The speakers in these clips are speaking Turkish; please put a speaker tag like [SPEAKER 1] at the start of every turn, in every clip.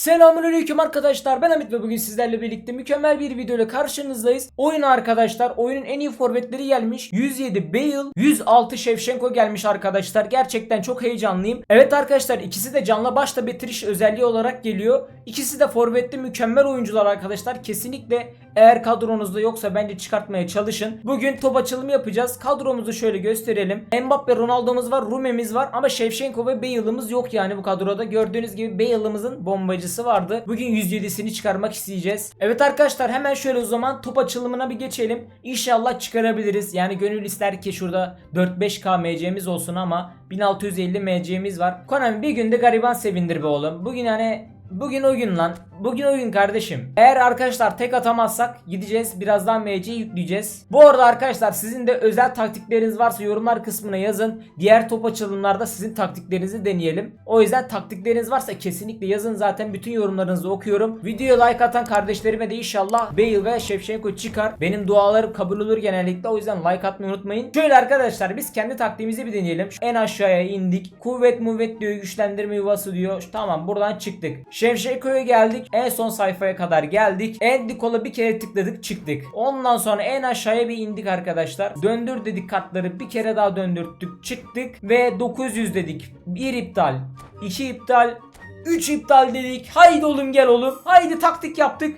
[SPEAKER 1] Selamünaleyküm arkadaşlar. Ben Hamit ve bugün sizlerle birlikte mükemmel bir video ile karşınızdayız. Oyun arkadaşlar. Oyunun en iyi forvetleri gelmiş. 107 Bale, 106 Shevchenko gelmiş arkadaşlar. Gerçekten çok heyecanlıyım. Evet arkadaşlar ikisi de canla başla bitiriş özelliği olarak geliyor. İkisi de forvetli mükemmel oyuncular arkadaşlar. Kesinlikle eğer kadronuzda yoksa bence çıkartmaya çalışın. Bugün top açılımı yapacağız. Kadromuzu şöyle gösterelim. Mbappe, Ronaldo'muz var, Rume'miz var ama Shevchenko ve Bale'ımız yok yani bu kadroda. Gördüğünüz gibi Bale'ımızın bombacısı vardı. Bugün 107'sini çıkarmak isteyeceğiz. Evet arkadaşlar hemen şöyle o zaman top açılımına bir geçelim. İnşallah çıkarabiliriz. Yani gönül ister ki şurada 4-5k MC'miz olsun ama 1650 MC'miz var. Konami bir günde gariban sevindir be oğlum. Bugün yani Bugün o gün lan. Bugün o gün kardeşim. Eğer arkadaşlar tek atamazsak gideceğiz. Birazdan MC yükleyeceğiz. Bu arada arkadaşlar sizin de özel taktikleriniz varsa yorumlar kısmına yazın. Diğer top açılımlarda sizin taktiklerinizi deneyelim. O yüzden taktikleriniz varsa kesinlikle yazın. Zaten bütün yorumlarınızı okuyorum. Videoya like atan kardeşlerime de inşallah Bale ve Shevchenko çıkar. Benim dualarım kabul olur genellikle. O yüzden like atmayı unutmayın. Şöyle arkadaşlar biz kendi taktiğimizi bir deneyelim. En aşağıya indik. Kuvvet muvvet diyor. Güçlendirme yuvası diyor. Tamam buradan çıktık. Şevşenko'ya geldik. En son sayfaya kadar geldik. Endikol'a bir kere tıkladık çıktık. Ondan sonra en aşağıya bir indik arkadaşlar. Döndür dedik kartları. Bir kere daha döndürttük. Çıktık ve 900 dedik. 1 iptal. 2 iptal. 3 iptal dedik. Haydi oğlum gel oğlum. Haydi taktik yaptık.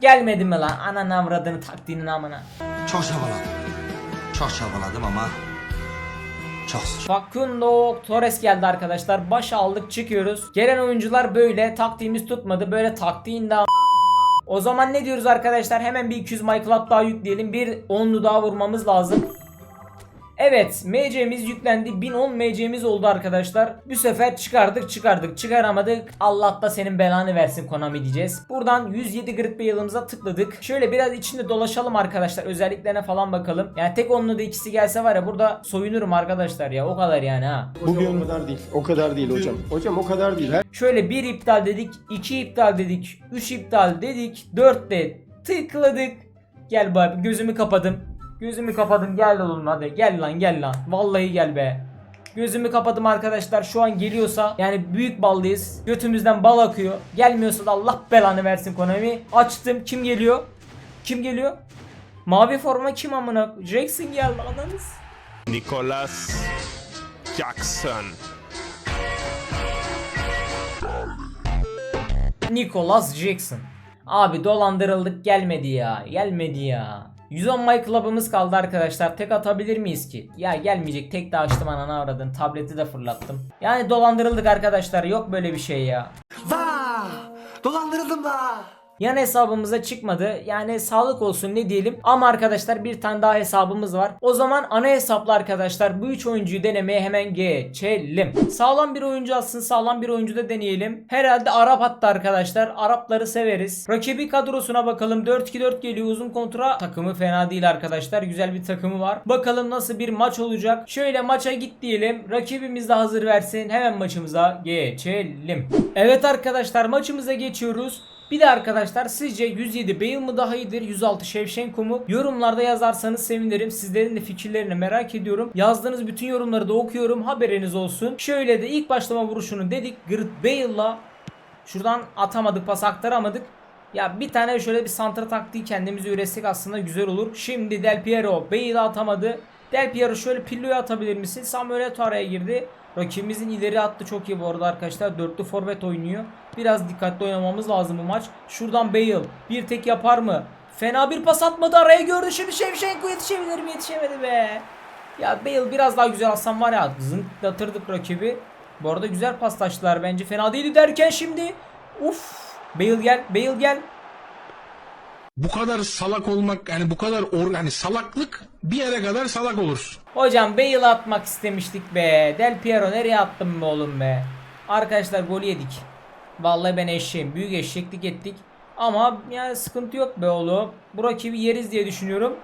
[SPEAKER 1] Gelmedi mi lan? Ananı avradını taktiğinin amına.
[SPEAKER 2] Çok çabaladım. Çok çabaladım ama zor.
[SPEAKER 1] Facundo Torres geldi arkadaşlar. Baş aldık çıkıyoruz. Gelen oyuncular böyle. Taktiğimiz tutmadı. Böyle taktiğin daha o zaman ne diyoruz arkadaşlar? Hemen bir 200 MyClub daha yükleyelim. Bir 10'lu daha vurmamız lazım. Evet MC'miz yüklendi. 1010 MC'miz oldu arkadaşlar. Bu sefer çıkardık çıkardık. Çıkaramadık. Allah da senin belanı versin Konami diyeceğiz. Buradan 107 Grid Bale'ımıza tıkladık. Şöyle biraz içinde dolaşalım arkadaşlar. Özelliklerine falan bakalım. Yani tek onlu da ikisi gelse var ya burada soyunurum arkadaşlar ya. O kadar yani ha.
[SPEAKER 3] Bugün o kadar değil. O kadar değil hocam. Hocam o kadar değil. Her
[SPEAKER 1] Şöyle bir iptal dedik, iki iptal dedik, üç iptal dedik, dört de tıkladık. Gel bari gözümü kapadım. Gözümü kapadım gel oğlum hadi gel lan gel lan. Vallahi gel be. Gözümü kapadım arkadaşlar şu an geliyorsa yani büyük ballıyız. Götümüzden bal akıyor. Gelmiyorsa da Allah belanı versin Konami. Açtım kim geliyor? Kim geliyor? Mavi forma kim amına? Jackson geldi ananız.
[SPEAKER 4] Nicholas Jackson.
[SPEAKER 1] Nicholas Jackson. Abi dolandırıldık gelmedi ya. Gelmedi ya. 110 My Club'ımız kaldı arkadaşlar. Tek atabilir miyiz ki? Ya gelmeyecek. Tek de açtım ananı avradın. Tableti de fırlattım. Yani dolandırıldık arkadaşlar. Yok böyle bir şey ya.
[SPEAKER 2] Vaa! Dolandırıldım da.
[SPEAKER 1] Yan hesabımıza çıkmadı. Yani sağlık olsun ne diyelim. Ama arkadaşlar bir tane daha hesabımız var. O zaman ana hesaplı arkadaşlar bu üç oyuncuyu denemeye hemen geçelim. Sağlam bir oyuncu alsın sağlam bir oyuncu da deneyelim. Herhalde Arap hatta arkadaşlar. Arapları severiz. Rakibi kadrosuna bakalım. 4-2-4 geliyor uzun kontra. Takımı fena değil arkadaşlar. Güzel bir takımı var. Bakalım nasıl bir maç olacak. Şöyle maça git diyelim. Rakibimiz de hazır versin. Hemen maçımıza geçelim. Evet arkadaşlar maçımıza geçiyoruz. Bir de arkadaşlar sizce 107 Bale mı daha iyidir 106 Shevchenko mu? Yorumlarda yazarsanız sevinirim. Sizlerin de fikirlerini merak ediyorum. Yazdığınız bütün yorumları da okuyorum. Haberiniz olsun. Şöyle de ilk başlama vuruşunu dedik. Gareth Bale'la şuradan atamadık pas aktaramadık. Ya bir tane şöyle bir santra taktiği kendimize üretsek aslında güzel olur. Şimdi Del Piero Bale'ı atamadı. Del Piero şöyle Pillo'yu atabilir misin? Samuel Eto'o araya girdi. Rakibimizin ileri attı çok iyi bu arada arkadaşlar. Dörtlü forvet oynuyor. Biraz dikkatli oynamamız lazım bu maç. Şuradan Bale bir tek yapar mı? Fena bir pas atmadı araya gördü. Şimdi Shevchenko yetişebilir mi? Yetişemedi be. Ya Bale biraz daha güzel atsam var ya zınklatırdık rakibi. Bu arada güzel paslaştılar bence. Fena değildi derken şimdi. Uf. Bale gel. Bale gel.
[SPEAKER 5] Bu kadar salak olmak yani bu kadar or yani salaklık bir yere kadar salak olursun.
[SPEAKER 1] Hocam Bale atmak istemiştik be. Del Piero nereye attın be oğlum be. Arkadaşlar gol yedik. Vallahi ben eşeğim. Büyük eşeklik ettik. Ama yani sıkıntı yok be oğlum. Bu rakibi yeriz diye düşünüyorum.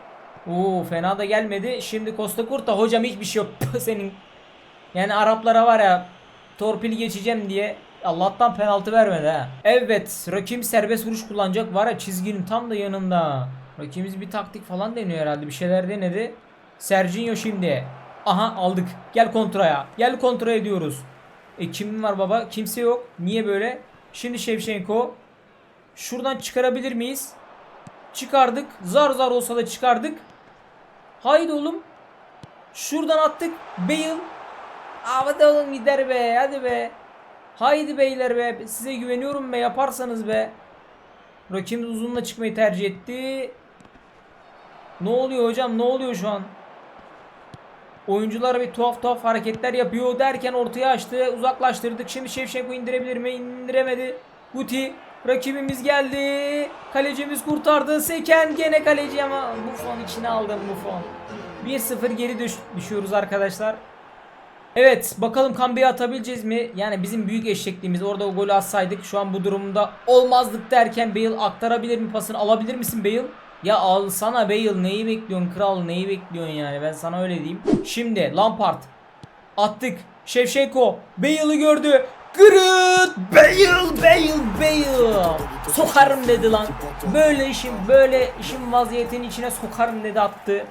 [SPEAKER 1] Oo fena da gelmedi. Şimdi Costa Curta hocam hiçbir şey yok senin. Yani Araplara var ya torpil geçeceğim diye Allah'tan penaltı vermedi ha. Evet rakibim serbest vuruş kullanacak var ya çizginin tam da yanında. Rakibimiz bir taktik falan deniyor herhalde bir şeyler denedi. Serginho şimdi. Aha aldık. Gel kontraya. Gel kontra ediyoruz. E kim var baba? Kimse yok. Niye böyle? Şimdi Şevşenko. Şuradan çıkarabilir miyiz? Çıkardık. Zar zar olsa da çıkardık. Haydi oğlum. Şuradan attık. Bale. Hadi oğlum gider be. Hadi be. Haydi beyler be. Size güveniyorum be. Yaparsanız be. Rakibimiz uzunla çıkmayı tercih etti. Ne oluyor hocam? Ne oluyor şu an? Oyuncular bir tuhaf tuhaf hareketler yapıyor derken ortaya açtı. Uzaklaştırdık. Şimdi Şevşenko indirebilir mi? İndiremedi. Guti rakibimiz geldi. Kalecimiz kurtardı. Seken gene kaleci ama Buffon içine aldım Buffon. 1-0 geri düş düşüyoruz arkadaşlar. Evet bakalım Kambi'yi atabileceğiz mi? Yani bizim büyük eşekliğimiz orada o golü atsaydık şu an bu durumda olmazdık derken Bale aktarabilir mi pasını alabilir misin Bale? Ya alsana Bale neyi bekliyorsun kral neyi bekliyorsun yani ben sana öyle diyeyim. Şimdi Lampard attık Şevşenko Bale'ı gördü. Gırıt Bale Bale Bale Sokarım dedi lan. Böyle işin böyle işin vaziyetinin içine sokarım dedi attı.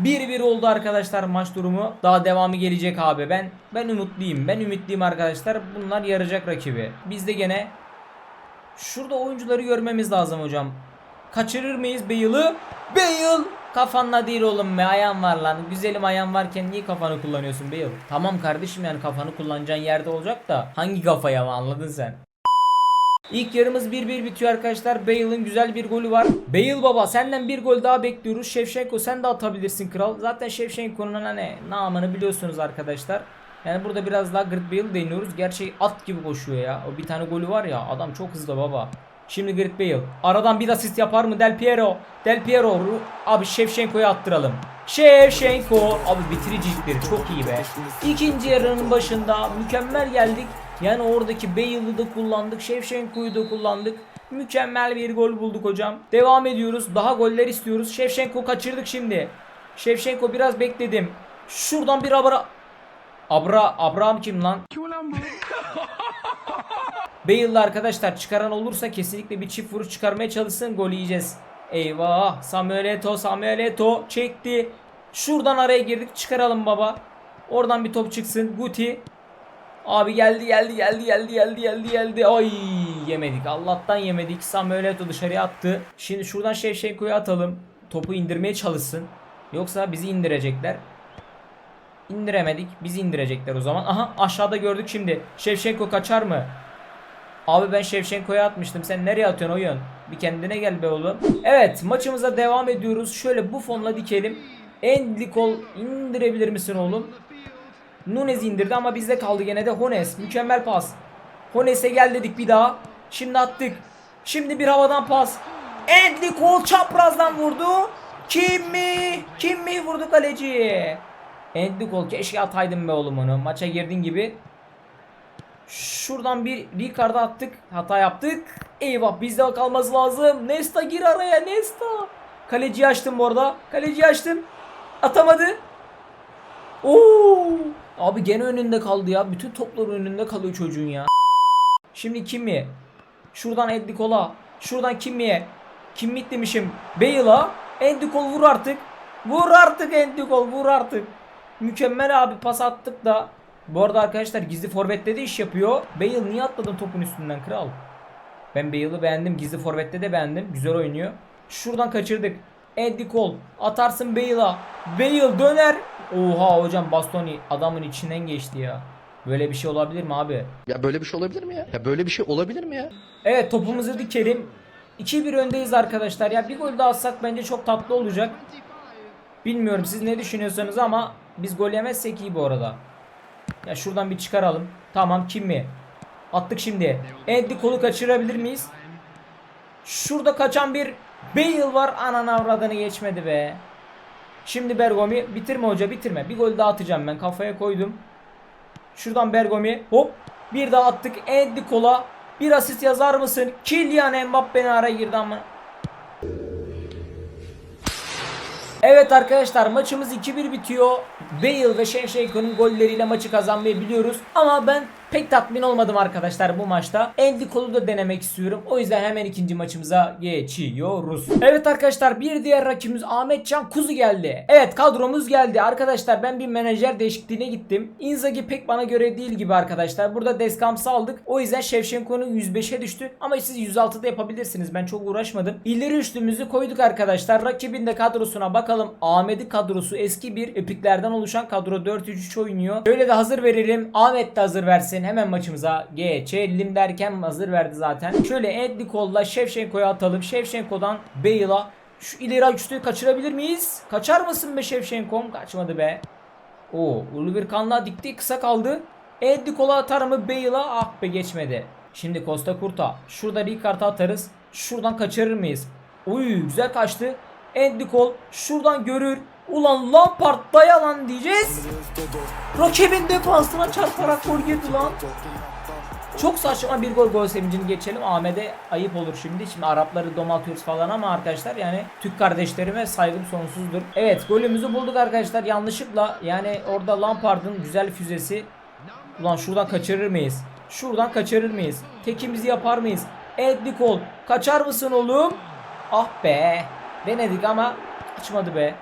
[SPEAKER 1] 1-1 oldu arkadaşlar maç durumu. Daha devamı gelecek abi. Ben ben umutluyum. Ben ümitliyim arkadaşlar. Bunlar yarayacak rakibi. Biz de gene şurada oyuncuları görmemiz lazım hocam. Kaçırır mıyız Bale'ı? Bale! Kafanla değil oğlum be ayağın var lan. Güzelim ayağın varken niye kafanı kullanıyorsun Bale? Tamam kardeşim yani kafanı kullanacağın yerde olacak da hangi kafaya mı anladın sen? İlk yarımız 1-1 bitiyor arkadaşlar. Bale'ın güzel bir golü var. Bale baba senden bir gol daha bekliyoruz. Şevşenko sen de atabilirsin kral. Zaten Şevşenko'nun hani namını biliyorsunuz arkadaşlar. Yani burada biraz daha Gareth Bale deniyoruz. Gerçi at gibi koşuyor ya. O bir tane golü var ya adam çok hızlı baba. Şimdi Gareth Bale. Aradan bir asist yapar mı Del Piero? Del Piero. Abi Şevşenko'yu attıralım. Şevşenko. Abi bitiricilikleri çok iyi be. İkinci yarının başında mükemmel geldik. Yani oradaki Bale'ı da kullandık. Şevşenko'yu da kullandık. Mükemmel bir gol bulduk hocam. Devam ediyoruz. Daha goller istiyoruz. Şevşenko kaçırdık şimdi. Şevşenko biraz bekledim. Şuradan bir abra... Abra... Abraham kim lan? Bale'lı arkadaşlar çıkaran olursa kesinlikle bir çift vuruş çıkarmaya çalışsın. Gol yiyeceğiz. Eyvah. Samuel Eto'o Samuel Eto'o çekti. Şuradan araya girdik. Çıkaralım baba. Oradan bir top çıksın. Guti. Abi geldi geldi geldi geldi geldi geldi geldi. Ay yemedik. Allah'tan yemedik. Samuel Eto'o dışarıya attı. Şimdi şuradan Şevşenko'yu atalım. Topu indirmeye çalışsın. Yoksa bizi indirecekler. İndiremedik. Bizi indirecekler o zaman. Aha aşağıda gördük şimdi. Şevşenko kaçar mı? Abi ben Şevşenko'ya atmıştım. Sen nereye atıyorsun oyun? Bir kendine gel be oğlum. Evet maçımıza devam ediyoruz. Şöyle bu fonla dikelim. Endlikol indirebilir misin oğlum? Nunez indirdi ama bizde kaldı gene de Hones. Mükemmel pas. Hones'e gel dedik bir daha. Şimdi attık. Şimdi bir havadan pas. Endlikol çaprazdan vurdu. Kim mi? Kim mi vurdu kaleci? Endlikol keşke ataydın be oğlum onu. Maça girdin gibi. Şuradan bir Ricardo attık. Hata yaptık. Eyvah bizde kalması lazım. Nesta gir araya Nesta. Kaleciyi açtım bu arada. Kaleciyi açtım. Atamadı. Oo! Abi gene önünde kaldı ya. Bütün toplar önünde kalıyor çocuğun ya. Şimdi Kimi. Şuradan Endikola. Şuradan Kimi'ye. Kimmit demişim. Bale'a. Endikol vur artık. Vur artık Endikol vur artık. Mükemmel abi pas attık da. Bu arada arkadaşlar gizli forvette de iş yapıyor. Bale niye atladın topun üstünden kral? Ben Bale'ı beğendim. Gizli forvette de beğendim. Güzel oynuyor. Şuradan kaçırdık. Eddie Cole. Atarsın Bale'a. Bale döner. Oha hocam Bastoni adamın içinden geçti ya. Böyle bir şey olabilir mi abi?
[SPEAKER 6] Ya böyle bir şey olabilir mi ya? Ya böyle bir şey olabilir mi ya?
[SPEAKER 1] Evet topumuzu dikelim. 2-1 öndeyiz arkadaşlar. Ya bir gol daha atsak bence çok tatlı olacak. Bilmiyorum siz ne düşünüyorsanız ama biz gol yemezsek iyi bu arada. Ya şuradan bir çıkaralım. Tamam kim mi? Attık şimdi. Eddie kolu kaçırabilir miyiz? Şurada kaçan bir Bale var. Ananı avradını geçmedi be. Şimdi Bergomi bitirme hoca bitirme. Bir gol daha atacağım ben kafaya koydum. Şuradan Bergomi hop bir daha attık Eddie kola. Bir asist yazar mısın? Kylian Mbappe'nin ara girdi ama. Evet arkadaşlar maçımız 2-1 bitiyor. Bale ve Shevchenko'nun golleriyle maçı kazanmayı biliyoruz. Ama ben Pek tatmin olmadım arkadaşlar bu maçta. Endli kolu da denemek istiyorum. O yüzden hemen ikinci maçımıza geçiyoruz. Evet arkadaşlar bir diğer rakibimiz Ahmet Can Kuzu geldi. Evet kadromuz geldi. Arkadaşlar ben bir menajer değişikliğine gittim. Inzaghi pek bana göre değil gibi arkadaşlar. Burada Descamps'ı aldık. O yüzden Shevchenko'nun 105'e düştü. Ama siz 106'da yapabilirsiniz. Ben çok uğraşmadım. İleri üçlümüzü koyduk arkadaşlar. Rakibin de kadrosuna bakalım. Ahmet'in kadrosu eski bir epiklerden oluşan kadro 4-3-3 oynuyor. Şöyle de hazır verelim. Ahmet de hazır versin. Hemen maçımıza geçelim derken hazır verdi zaten. Şöyle Edli Kol'la Shevchenko'ya atalım. Shevchenko'dan Bale'a şu ileri üçlüyü kaçırabilir miyiz? Kaçar mısın be Shevchenko'm? Kaçmadı be. Oo, Oliver Kahn'la dikti kısa kaldı. Edli Kol'a atar mı Bale'a? Ah be geçmedi. Şimdi Costa Curta. Şurada Ricard'a atarız. Şuradan kaçırır mıyız? Uy güzel kaçtı. Andy Cole şuradan görür. Ulan Lampard daya lan diyeceğiz. Rakibin defansına çarparak gol girdi lan. Çok saçma bir gol gol sevincini geçelim. Ahmet'e ayıp olur şimdi. Şimdi Arapları domaltıyoruz falan ama arkadaşlar yani Türk kardeşlerime saygım sonsuzdur. Evet golümüzü bulduk arkadaşlar yanlışlıkla. Yani orada Lampard'ın güzel füzesi. Ulan şuradan kaçırır mıyız? Şuradan kaçırır mıyız? Tekimizi yapar mıyız? Edli kol. Kaçar mısın oğlum? Ah be. Denedik ama kaçmadı be.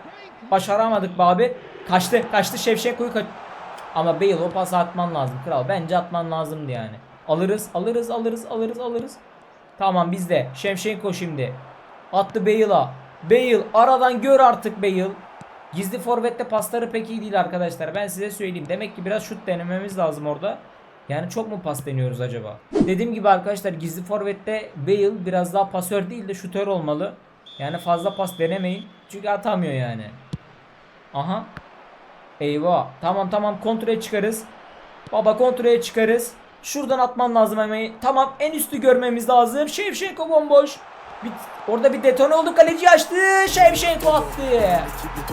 [SPEAKER 1] Başaramadık be abi. Kaçtı. Kaçtı Şevşenko'yu kaç... Ama Bale o pası atman lazım kral. Bence atman lazımdı yani. Alırız, alırız, alırız, alırız, alırız. Tamam bizde. Şevşenko şimdi. Attı Bale'a. Bale aradan gör artık Bale. Gizli forvette pasları pek iyi değil arkadaşlar. Ben size söyleyeyim. Demek ki biraz şut denememiz lazım orada. Yani çok mu pas deniyoruz acaba? Dediğim gibi arkadaşlar gizli forvette Bale biraz daha pasör değil de şutör olmalı. Yani fazla pas denemeyin. Çünkü atamıyor yani. Aha. Eyvah. Tamam tamam kontrole çıkarız. Baba kontrole çıkarız. Şuradan atman lazım hemen. Tamam en üstü görmemiz lazım. Şevşenko bomboş. Bir, orada bir detone oldu. Kaleci açtı. Şevşenko attı.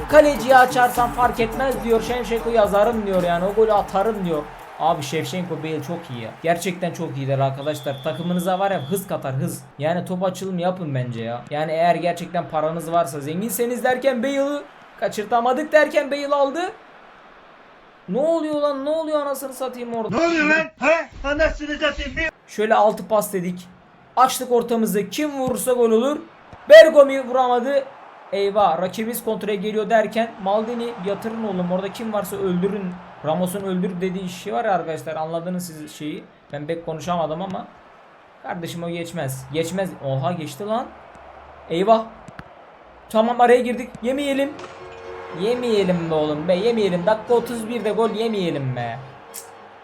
[SPEAKER 1] Kaleciyi açarsan fark etmez diyor. Şevşenko yazarım diyor yani. O golü atarım diyor. Abi Şevşenko Bale çok iyi ya. Gerçekten çok iyiler arkadaşlar. Takımınıza var ya hız katar hız. Yani top açılımı yapın bence ya. Yani eğer gerçekten paranız varsa zenginseniz derken Bale'ı kaçırtamadık derken Bale aldı. Ne oluyor lan ne oluyor anasını satayım orada. Ne oluyor lan? He? Anasını satayım. Şöyle altı pas dedik. Açtık ortamızı. Kim vurursa gol olur. Bergomi vuramadı. Eyvah rakibimiz kontraya geliyor derken Maldini yatırın oğlum orada kim varsa öldürün. Ramos'un öldür dediği şey var ya arkadaşlar anladınız siz şeyi. Ben pek konuşamadım ama kardeşim o geçmez. Geçmez. Oha geçti lan. Eyvah. Tamam araya girdik. Yemeyelim. Yemeyelim be oğlum be yemeyelim. Dakika 31'de gol yemeyelim be.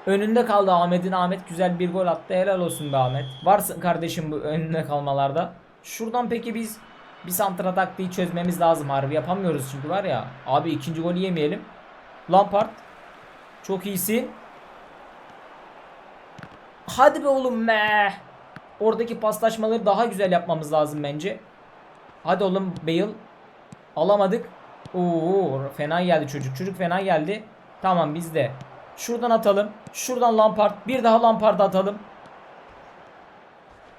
[SPEAKER 1] Önünde kaldı Ahmet'in. Ahmet güzel bir gol attı. Helal olsun be Ahmet. Varsın kardeşim bu önünde kalmalarda. Şuradan peki biz bir santra taktiği çözmemiz lazım harbi yapamıyoruz çünkü var ya. Abi ikinci golü yemeyelim. Lampard. Çok iyisin. Hadi be oğlum be. Oradaki paslaşmaları daha güzel yapmamız lazım bence. Hadi oğlum Bale. Alamadık. Oo fena geldi çocuk. Çocuk fena geldi. Tamam bizde. Şuradan atalım. Şuradan Lampard. Bir daha Lampard atalım.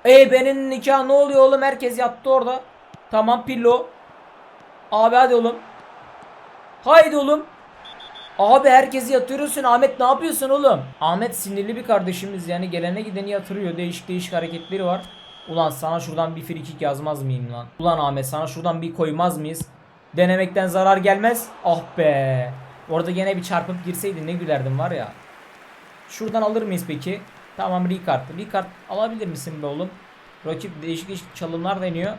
[SPEAKER 1] Ey benim nikah ne oluyor oğlum? Herkes yattı orada. Tamam Pillo. Abi hadi oğlum. Haydi oğlum. Abi herkesi yatırıyorsun. Ahmet ne yapıyorsun oğlum? Ahmet sinirli bir kardeşimiz yani gelene gideni yatırıyor. Değişik değişik hareketleri var. Ulan sana şuradan bir frikik yazmaz mıyım lan? Ulan Ahmet sana şuradan bir koymaz mıyız? Denemekten zarar gelmez. Ah be. Orada gene bir çarpıp girseydin ne gülerdim var ya. Şuradan alır mıyız peki? Tamam Ricard. Ricard alabilir misin be oğlum? Rakip değişik değişik çalımlar deniyor.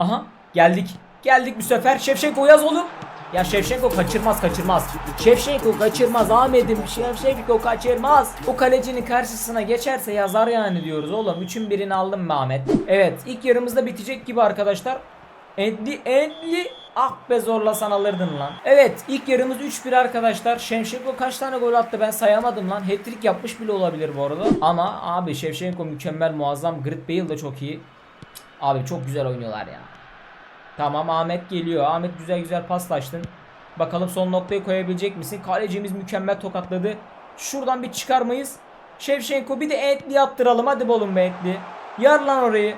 [SPEAKER 1] Aha geldik. Geldik bu sefer. Şevşenko yaz oğlum. Ya Şevşenko kaçırmaz kaçırmaz. Şevşenko kaçırmaz Ahmet'im. Şevşenko kaçırmaz. O kalecinin karşısına geçerse yazar yani diyoruz oğlum. Üçün birini aldım be Ahmet. Evet ilk yarımızda bitecek gibi arkadaşlar. Endli Endli ah be zorlasan alırdın lan. Evet ilk yarımız 3-1 arkadaşlar. Şevşenko kaç tane gol attı ben sayamadım lan. Hat-trick yapmış bile olabilir bu arada. Ama abi Şevşenko mükemmel muazzam. Grit Bale de çok iyi. Abi çok güzel oynuyorlar ya. Tamam Ahmet geliyor. Ahmet güzel güzel paslaştın. Bakalım son noktayı koyabilecek misin? Kalecimiz mükemmel tokatladı. Şuradan bir çıkar mıyız? Şevşenko bir de Etli attıralım. Hadi bolum be Etli. Yar lan orayı.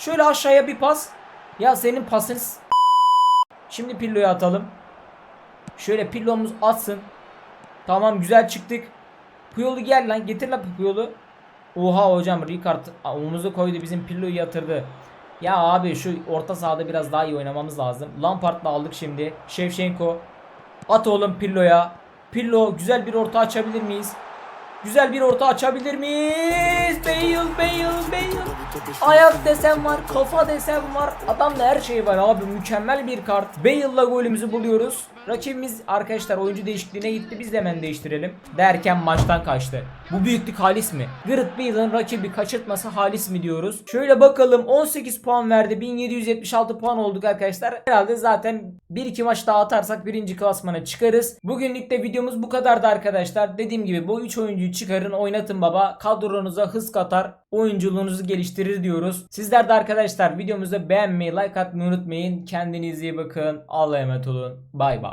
[SPEAKER 1] Şöyle aşağıya bir pas. Ya senin pasın Şimdi Pillo'ya atalım. Şöyle Pillo'muz atsın. Tamam güzel çıktık. Puyol'u gel lan getir lan Puyol'u. Oha hocam Ricard omuzu koydu bizim Pillo'yu yatırdı. Ya abi şu orta sahada biraz daha iyi oynamamız lazım. Lampard'la aldık şimdi. Shevchenko. At oğlum Pillo'ya. Pillo güzel bir orta açabilir miyiz? Güzel bir orta açabilir miyiz? Bale, Bale, Bale. Ayak desem var, kafa desem var. Adamda her şey var abi. Mükemmel bir kart. Bale'la golümüzü buluyoruz. Rakibimiz arkadaşlar oyuncu değişikliğine gitti. Biz de hemen değiştirelim. Derken maçtan kaçtı. Bu büyüklük halis mi? Gareth Bale'ın rakibi kaçırtması halis mi diyoruz? Şöyle bakalım 18 puan verdi. 1776 puan olduk arkadaşlar. Herhalde zaten 1-2 maç daha atarsak birinci klasmana çıkarız. Bugünlük de videomuz bu kadardı arkadaşlar. Dediğim gibi bu 3 oyuncuyu çıkarın oynatın baba. Kadronuza hız katar. Oyunculuğunuzu geliştirir diyoruz. Sizler de arkadaşlar videomuzu beğenmeyi, like atmayı unutmayın. Kendinize iyi bakın. Allah'a emanet olun. Bay bay.